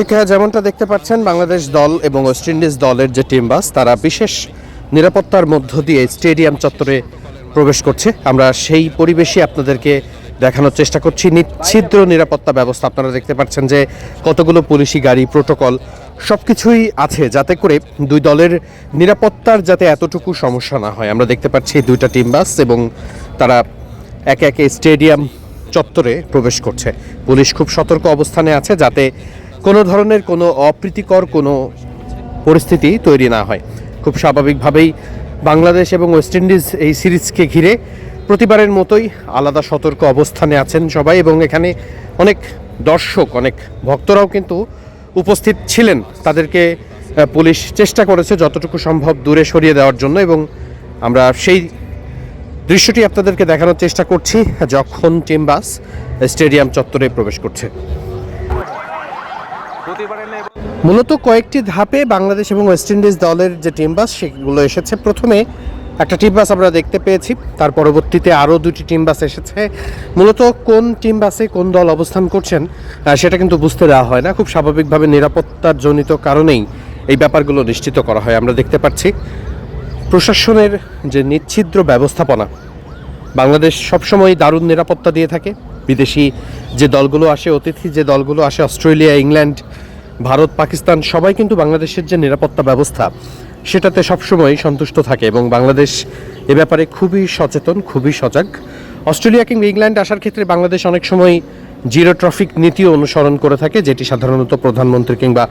ঠিক যেমনটা দেখতে পাচ্ছেন, বাংলাদেশ দল এবং ওয়েস্ট ইন্ডিজ দলের যে টিম বাস, তারা বিশেষ নিরাপত্তার মধ্য দিয়ে স্টেডিয়াম চত্বরে প্রবেশ করছে। আমরা সেই পরিবেশই আপনাদেরকে দেখানোর চেষ্টা করছি। নিচ্ছিদ্র নিরাপত্তা ব্যবস্থা, আপনারা দেখতে পাচ্ছেন যে কতগুলো পুলিশি গাড়ি, প্রোটোকল সব কিছুই আছে যাতে করে দুই দলের নিরাপত্তার যাতে এতটুকু সমস্যা না হয়। আমরা দেখতে পাচ্ছি দুইটা টিম বাস এবং তারা একে একে স্টেডিয়াম চত্বরে প্রবেশ করছে। পুলিশ খুব সতর্ক অবস্থানে আছে যাতে কোনো ধরনের কোনো অপ্রীতিকর কোনো পরিস্থিতি তৈরি না হয়। খুব স্বাভাবিকভাবেই বাংলাদেশ এবং ওয়েস্ট ইন্ডিজ এই সিরিজকে ঘিরে প্রতিবারের মতোই আলাদা সতর্ক অবস্থানে আছেন সবাই এবং এখানে অনেক দর্শক, অনেক ভক্তরাও কিন্তু উপস্থিত ছিলেন। তাদেরকে পুলিশ চেষ্টা করেছে যতটুকু সম্ভব দূরে সরিয়ে দেওয়ার জন্য এবং আমরা সেই দৃশ্যটি আপনাদেরকে দেখানোর চেষ্টা করছি। যখন টিম বাস, স্টেডিয়াম চত্বরে প্রবেশ করছে। মূলত কয়েকটি ধাপে বাংলাদেশ এবং ওয়েস্ট ইন্ডিজ দলের যে টিম বাস, সেগুলো এসেছে। প্রথমে একটা টিম বাস আমরা দেখতে পেয়েছি। তার পরবর্তীতে আরও দুটি টিম বাস এসেছে। মূলত কোন টিম বাসে কোন দল অবস্থান করছেন সেটা কিন্তু বুঝতে দেওয়া হয় না। খুব স্বাভাবিকভাবে নিরাপত্তার জনিত কারণেই এই ব্যাপারগুলো নিশ্চিত করা হয়, আমরা দেখতে পাচ্ছি। প্রশাসনের যে নিচ্ছিদ্র ব্যবস্থাপনা, বাংলাদেশ সবসময় দারুণ নিরাপত্তা দিয়ে থাকে। বিদেশি যে দলগুলো আসে, অতিথি যে দলগুলো আসে, অস্ট্রেলিয়া, ইংল্যান্ড ভারত, পাকিস্তান, সবাই কিন্তু বাংলাদেশের যে নিরাপত্তা ব্যবস্থা, সেটাতে সবসময় সন্তুষ্ট থাকে এবং বাংলাদেশ এ ব্যাপারে খুবই সচেতন, খুবই সজাগ। অস্ট্রেলিয়া কিংবা ইংল্যান্ড আসার ক্ষেত্রে বাংলাদেশ অনেক সময় জিরো ট্রাফিক নীতি অনুসরণ করে থাকে, যেটি সাধারণত প্রধানমন্ত্রী কিংবা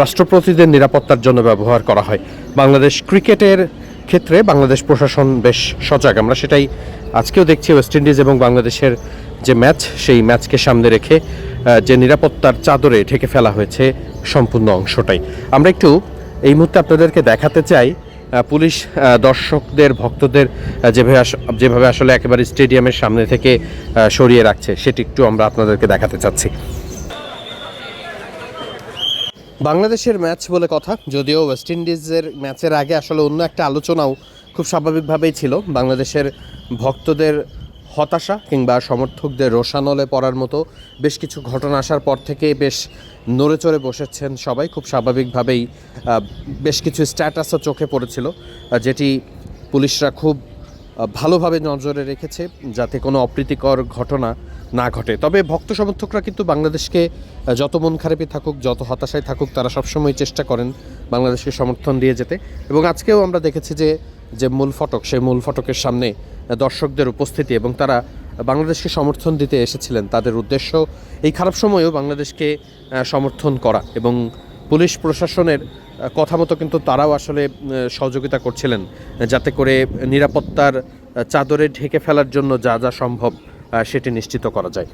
রাষ্ট্রপতিদের নিরাপত্তার জন্য ব্যবহার করা হয়। বাংলাদেশ ক্রিকেটের ক্ষেত্রে বাংলাদেশ প্রশাসন বেশ সজাগ। আমরা সেটাই আজকেও দেখছি ওয়েস্ট ইন্ডিজ এবং বাংলাদেশের যে ম্যাচ, সেই ম্যাচকে সামনে রেখে যে নিরাপত্তার চাদরে ঢেকে ফেলা হয়েছে সম্পূর্ণ অংশটাই। আমরা একটু এই মুহূর্তে আপনাদেরকে দেখাতে চাই পুলিশ দর্শকদের, ভক্তদের যেভাবে যেভাবে আসলে একেবারে স্টেডিয়ামের সামনে থেকে সরিয়ে রাখছে, সেটি একটু আমরা আপনাদেরকে দেখাতে চাচ্ছি। বাংলাদেশের ম্যাচ বলে কথা, যদিও ওয়েস্ট ইন্ডিজের ম্যাচের আগে আসলে অন্য একটা আলোচনাও খুব স্বাভাবিকভাবেই ছিল। বাংলাদেশের ভক্তদের হতাশা কিংবা সমর্থকদের রোশানলে পড়ার মতো বেশ কিছু ঘটনা আসার পর থেকে বেশ নড়ে চড়ে বসেছেন সবাই। খুব স্বাভাবিকভাবেই বেশ কিছু স্ট্যাটাসও চোখে পড়েছিল যেটি পুলিশরা খুব ভালোভাবে নজরে রেখেছে যাতে কোনো অপ্রীতিকর ঘটনা না ঘটে। তবে ভক্ত সমর্থকরা কিন্তু বাংলাদেশকে যত মন খারাপই থাকুক, যত হতাশায় থাকুক, তারা সবসময় চেষ্টা করেন বাংলাদেশকে সমর্থন দিয়ে যেতে। এবং আজকেও আমরা দেখেছি যে যে মূল ফটক, সেই মূল ফটকের সামনে দর্শকদের উপস্থিতি এবং তারা বাংলাদেশকে সমর্থন দিতে এসেছিলেন তাদের উদ্দেশ্য এই খারাপ সময়েও বাংলাদেশকে সমর্থন করা এবং পুলিশ প্রশাসনের কথা মতো কিন্তু তারাও আসলে সহযোগিতা করছিলেন, যাতে করে নিরাপত্তার চাদরে ঢেকে ফেলার জন্য যা যা সম্ভব সেটি নিশ্চিত করা যায়।